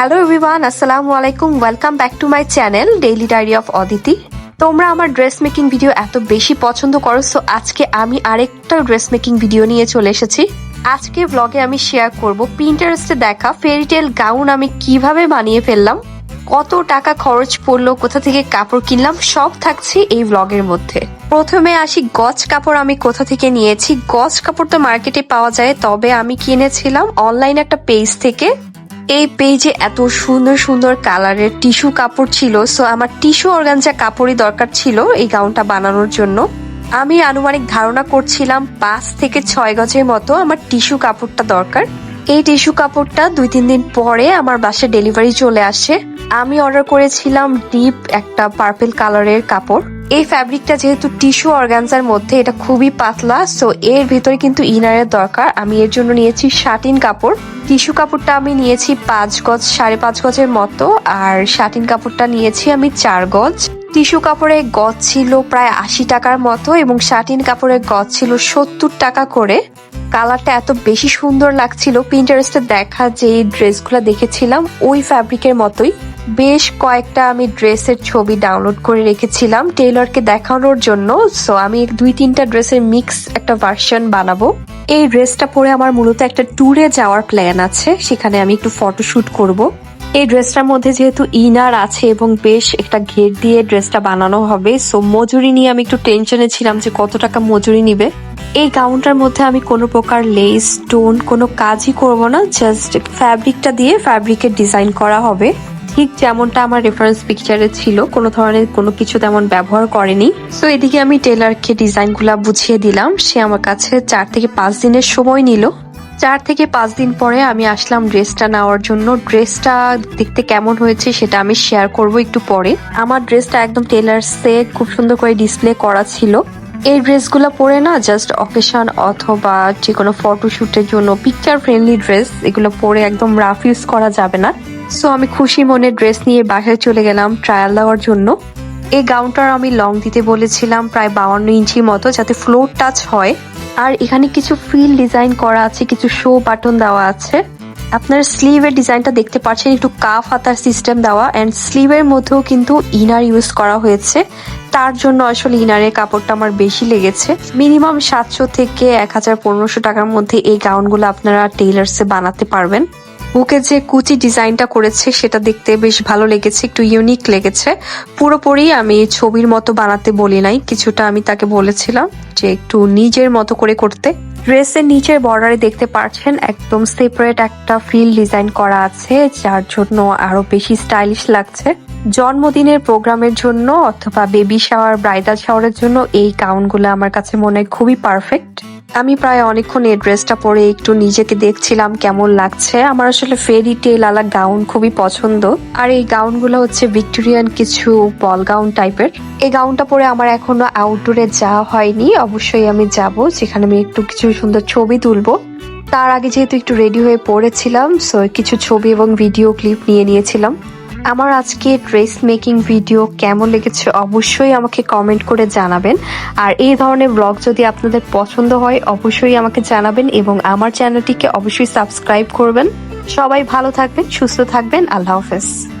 Hello everyone আসসালামু আলাইকুম welcome back to my channel daily diary of Aditi তোমরা আমার ড্রেস মেকিং ভিডিও এত বেশি পছন্দ করো সো আজকে আমি আরেকটা ড্রেস মেকিং ভিডিও নিয়ে চলে এসেছি। আজকে ব্লগে আমি শেয়ার করব পিন্টারেস্টে দেখা ফেরিটেল গাউন আমি কীভাবে বানিয়ে ফেললাম, কত টাকা খরচ পড়ল, কোথা থেকে কাপড় কিনলাম, সব থাকছে এই ব্লগের মধ্যে। প্রথমে আসি গজ কাপড় আমি কোথা থেকে নিয়েছি। গজ কাপড় তো মার্কেটে পাওয়া যায়, তবে আমি কিনেছিলাম অনলাইন একটা পেজ থেকে। এই পেজে এত সুন্দর সুন্দর কালারের টিস্যু কাপড় ছিল সো আমার টিস্যু অর্গানজা কাপড়ই দরকার ছিল এই গাউনটা বানানোর জন্য। আমি আনুমানিক ধারণা করছিলাম পাঁচ থেকে ছয় গজের মতো আমার টিস্যু কাপড়টা দরকার। এই টিস্যু কাপড়টা দুই তিন দিন পরে আমার বাসায় ডেলিভারি চলে আসে। আমি অর্ডার করেছিলাম ডিপ একটা পার্পেল কালারের কাপড়। এই ফ্যাব্রিকটা যেহেতু টিস্যু অর্গানজার মধ্যে, এটা খুবই পাতলা সো এর ভিতরে কিন্তু ইনারের দরকার। আমি এর জন্য নিয়েছি শাটিন কাপড়। টিস্যু কাপড়টা আমি নিয়েছি পাঁচ গজ, সাড়ে পাঁচ গজের মতো, আর শাটিন কাপড়টা নিয়েছি আমি চার গজ। টিস্যু কাপড়ের গজ ছিল প্রায় আশি টাকার মতো, এবং শাটিন কাপড়ের গজ ছিল সত্তর টাকা করে। কালারটা এত বেশি সুন্দর লাগছিল পিন্টারেস্টে দেখা যে ড্রেসগুলো দেখেছিলাম, ওই ফ্যাব্রিকের মতোই। বেশ কয়েকটা আমি ড্রেসের ছবি ডাউনলোড করে রেখেছিলাম টেইলরকে দেখানোর জন্য। সো আমি দুই তিনটা ড্রেসের মিক্স একটা ভার্সন বানাবো। এই ড্রেসটা পরে আমার মূলত একটা ট্যুরে যাওয়ার প্ল্যান আছে। সেখানে আমি একটু ফটোশুট করব। এই ড্রেসটার মধ্যে যেহেতু ইনার আছে এবং বেশ একটা ঘের দিয়ে ড্রেসটা বানানো হবে সো মজুরি নিয়ে আমি একটু টেনশনে ছিলাম যে কত টাকা মজুরি নিবে। এই গাউনটার মধ্যে আমি কোনো প্রকার লেস স্টোন কোনো কাজই করব না জাস্ট ফ্যাব্রিকটা দিয়ে ফ্যাব্রিকের ডিজাইন করা হবে। ঠিক যেমনটা আমার রেফারেন্স পিকচারে ছিল, কোনো ধরনের কোনো কিছু তেমন ব্যবহার করেনি। সো এদিকে আমি টেলারকে ডিজাইনগুলা বুঝিয়ে দিলাম। সে আমার কাছে চার থেকে পাঁচ দিনের সময় নিল। চার থেকে পাঁচ দিন পরে আমি আসলাম ড্রেসটা নেওয়ার জন্য। ড্রেসটা দেখতে কেমন হয়েছে সেটা আমি শেয়ার করব একটু পরে। আমার ড্রেসটা একদম টেলার্সে খুব সুন্দর করে ডিসপ্লে করা ছিল। এই ড্রেসগুলো পরে না জাস্ট অকেশন অথবা যে কোনো ফটোশুটের জন্য পিকচার ফ্রেন্ডলি ড্রেস এগুলো পরে একদম রাফ ইউজ করা যাবে না। সো আমি খুশি মনে ড্রেস নিয়ে বাসায় চলে গেলাম ট্রায়াল দেওয়ার জন্য। এই গাউনটার আমি লং দিতে বলেছিলাম, প্রায় বাউন্ন ইঞ্চি মতো, যাতে ফ্লোর টাচ হয়। আর এখানে কিছু ফিল ডিজাইন করা আছে, কিছু শো বাটন দেওয়া আছে। আপনার স্লিভের ডিজাইনটা দেখতে পাচ্ছেন, একটু কাফ হাতার সিস্টেম দেওয়া। অ্যান্ড স্লিভের মধ্যেও কিন্তু ইনার ইউজ করা হয়েছে। তার জন্য আসলে ইনারের কাপড়টা আমার বেশি লেগেছে। মিনিমাম সাতশো থেকে এক হাজার পনেরোশো টাকার মধ্যে এই গাউনগুলো আপনারা টেইলার্সে বানাতে পারবেন। বুকে যে কুচি ডিজাইনটা করেছে, সেটা দেখতে বেশ ভালো লেগেছে, একটু ইউনিক লেগেছে। পুরোপুরি আমি ছবির মতো বানাতে বলি নাই, কিছুটা আমি তাকে বলেছিলাম যে একটু নিজের মতো করে করতে। ড্রেসের নিচের বর্ডারে দেখতে পাচ্ছেন, একদম সেপারেট একটা ফিল ডিজাইন করা আছে, যার জন্য আরও বেশি স্টাইলিশ লাগছে। জন্মদিনের প্রোগ্রামের জন্য অথবা বেবি শাওয়ার ব্রাইডাল শাওয়ারের জন্য এই গাউনগুলো আমার কাছে মনে হয় খুবই পারফেক্ট আমি প্রায় অনেকক্ষণ এই ড্রেসটা পরে একটু নিজেকে দেখছিলাম কেমন লাগছে। আমার আসলে ফেরি টেল আলা গাউন খুবই পছন্দ। আর এই গাউনগুলো হচ্ছে ভিক্টোরিয়ান কিছু বল গাউন টাইপের এই গাউনটা পরে আমার এখনও আউটডোরে যাওয়া হয়নি। অবশ্যই আমি যাব, যেখানে আমি একটু কিছু সুন্দর ছবি তুলবো। তার আগে যেহেতু একটু রেডি হয়ে পড়েছিলাম সো কিছু ছবি এবং ভিডিও ক্লিপ নিয়ে নিয়েছিলাম। আমার আজকে ড্রেস মেকিং ভিডিও কেমন লেগেছে অবশ্যই আমাকে কমেন্ট করে জানাবেন। আর এই ধরনের ব্লগ যদি আপনাদের পছন্দ হয়, অবশ্যই আমাকে জানাবেন এবং আমার চ্যানেলটিকে অবশ্যই সাবস্ক্রাইব করবেন। সবাই ভালো থাকবেন, সুস্থ থাকবেন। আল্লাহ হাফেজ।